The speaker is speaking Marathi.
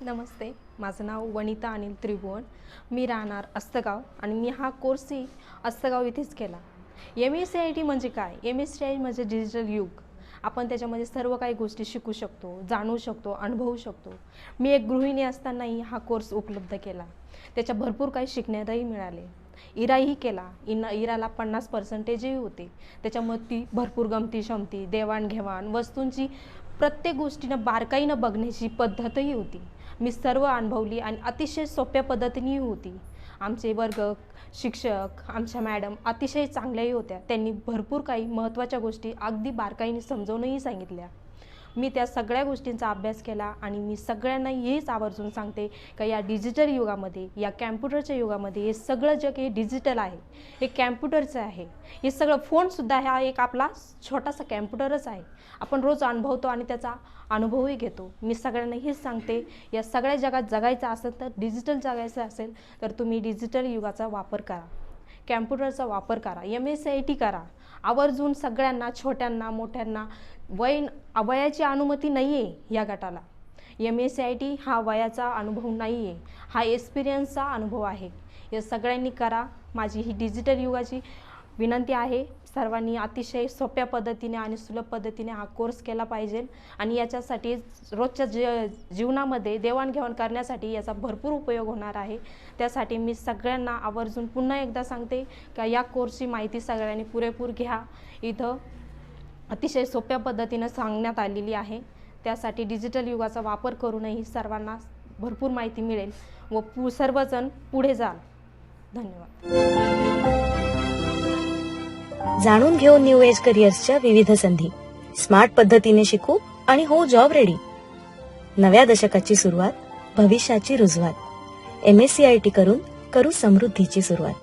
नमस्ते. माझं नाव वनिता अनिल त्रिभुवन. मी राहणार अस्तगाव आणि मी हा कोर्सही अस्तगाव इथेच केला. M S C I T म्हणजे काय? एम एस सी आय म्हणजे डिजिटल युग. आपण त्याच्यामध्ये सर्व काही गोष्टी शिकू शकतो जाणू शकतो अनुभवू शकतो. मी एक गृहिणी असतानाही हा कोर्स उपलब्ध केला. त्याच्या भरपूर काही शिकण्यातही मिळाले. इराही केला. इना इराला पन्नास पर्सेंटेजही होते. त्याच्यामुळे ती भरपूर गमती शमती देवाणघेवाण वस्तूंची प्रत्येक गोष्टीनं बारकाईनं बघण्याची पद्धतही होती. मी सर्व अनुभवली आणि अतिशय सोप्या पद्धतीनेही होती. आमचे वर्ग शिक्षक आमच्या मॅडम अतिशय चांगल्याही होत्या. त्यांनी भरपूर काही महत्त्वाच्या गोष्टी अगदी बारकाईने समजावूनही सांगितल्या. मी त्या सगळ्या गोष्टींचा अभ्यास केला आणि मी सगळ्यांना हेच आवर्जून सांगते का या डिजिटल युगामध्ये या कॅम्प्युटरच्या युगामध्ये हे सगळं जग हे डिजिटल आहे. हे कॅम्प्युटरचं आहे. हे सगळं फोनसुद्धा हा एक आपला छोटासा कॅम्प्युटरच आहे. आपण रोज अनुभवतो आणि त्याचा अनुभवही घेतो. मी सगळ्यांना हेच सांगते या सगळ्या जगात जगायचं असेल तर डिजिटल जगायचं असेल तर तुम्ही डिजिटल युगाचा वापर करा. कॅम्प्युटरचा वापर करा M S C I T करा. आवर्जून सगळ्यांना छोट्यांना मोठ्यांना वय वयाची अनुमती नाही आहे या गटाला. M S C I T हा वयाचा अनुभव नाही आहे हा एक्सपिरियन्सचा अनुभव आहे. या सगळ्यांनी करा. माझी ही डिजिटल युगाची विनंती आहे सर्वांनी अतिशय सोप्या पद्धतीने आणि सुलभ पद्धतीने हा कोर्स केला पाहिजे आणि याच्यासाठी रोजच्या जे जीवनामध्ये देवाणघेवाण करण्यासाठी याचा भरपूर उपयोग होणार आहे. त्यासाठी मी सगळ्यांना आवर्जून पुन्हा एकदा सांगते का या कोर्सची माहिती सगळ्यांनी पुरेपूर घ्या. इथं अतिशय सोप्या पद्धतीनं सांगण्यात आलेली आहे. त्यासाठी डिजिटल युगाचा वापर करूनही सर्वांना भरपूर माहिती मिळेल व पु सर्वजण पुढे जाल. धन्यवाद. जाणून घेऊ न्यू एज करिअर्सच्या विविध संधी. स्मार्ट पद्धतीने शिकू आणि हो जॉब रेडी नव्या दशकाची सुरुवात भविष्याची रुजवात. M S C I T करून करू समृद्धीची सुरुवात.